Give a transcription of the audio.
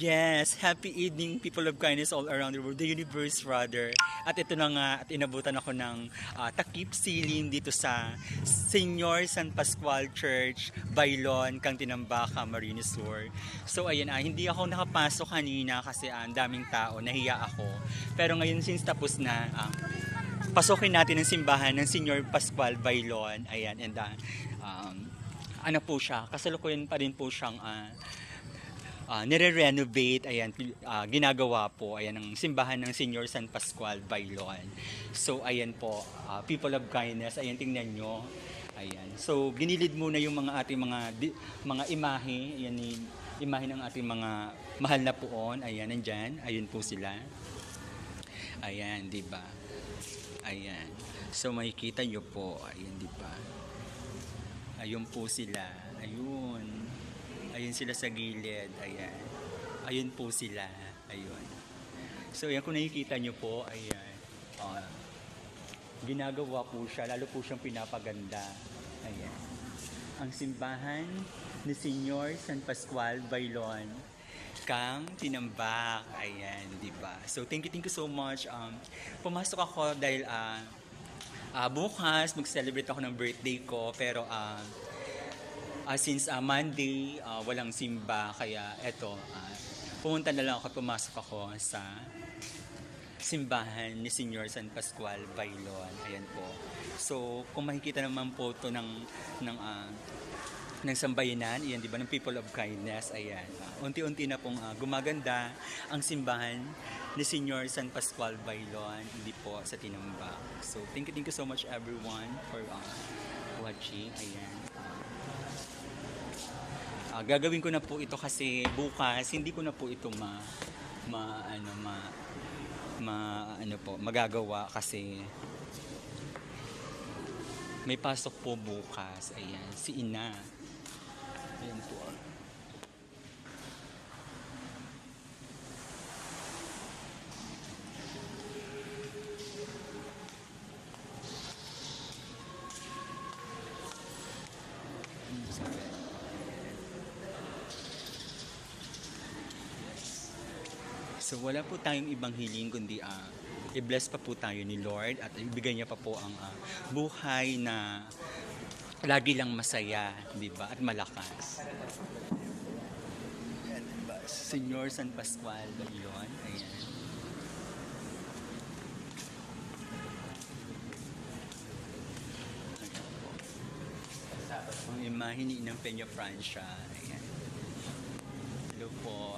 Yes, happy evening people of kindness all around the world, the universe rather. At ito na nga, at inabutan ako ng ah, takip siling dito sa Senyor San Pascual Church, Bailon, Kang Tinambaka, Marines Sur. So ayan, ah, hindi ako nakapasok kanina kasi ah, ang daming tao, nahiya ako. Pero ngayon since tapos na, ah, pasukin natin ang simbahan ng Senyor Pascual Bailon. Ayan, and ah, um, ano po siya, kasalukuyan pa rin po siyang ah, ah, nire-renovate, ayan, ah, ginagawa po, ayan, ang simbahan ng Senyor San Pascual, Bailon. So, ayan po, ah, people of kindness, ayan, tingnan nyo. Ayan. So, ginilid muna yung mga ating mga di- mga imahe, ayan, yung imahe ng ating mga mahal na poon, ayan, nandyan, ayun po sila. Ayan, di ba? Ayan. So, makikita nyo po, ayan, di ba? Ayun po sila, ayun. Ayun sila sa gilid. Ayan. Ayun po sila. Ayun. So, yan kung nakikita nyo po, ayan. ah, ginagawa po siya, lalo po siyang pinapaganda. Ayan. Ang simbahan ni Senyor San Pascual Bailon. Kang Tinambak. Ayan, di ba? So, thank you, thank you so much. Um, pumasok ako dahil ah, ah, bukas mag-celebrate ako ng birthday ko, pero ah, Ah, since ah, Monday, ah, walang simba, kaya eto, ah, pumunta na lang ako, pumasok ako sa simbahan ni Senyor San Pascual Bailon. Ayan po. So, kung makikita naman po to ng, ng, ah, ng sambayanan, ayan, di ba, ng people of kindness, ayan. Ah, unti-unti na pong ah, gumaganda ang simbahan ni Senyor San Pascual Bailon, hindi po sa Tinambak. So, thank you, thank you so much everyone for ah, watching. Ayan. Ah, gagawin ko na po ito kasi bukas hindi ko na po ito ma ma ano ma ma ano po magagawa kasi may pasok po bukas. Ayan si ina. Ayan po So wala po tayong ibang hiling kundi ah, i-bless pa po tayo ni Lord at ibigay niya pa po ang ah, buhay na lagi lang masaya, di ba? At malakas. Ayan, di ba? Senyor San Pascual ba yun? Ayan. Ayan. Ang imahe ni Inang Peña Francia.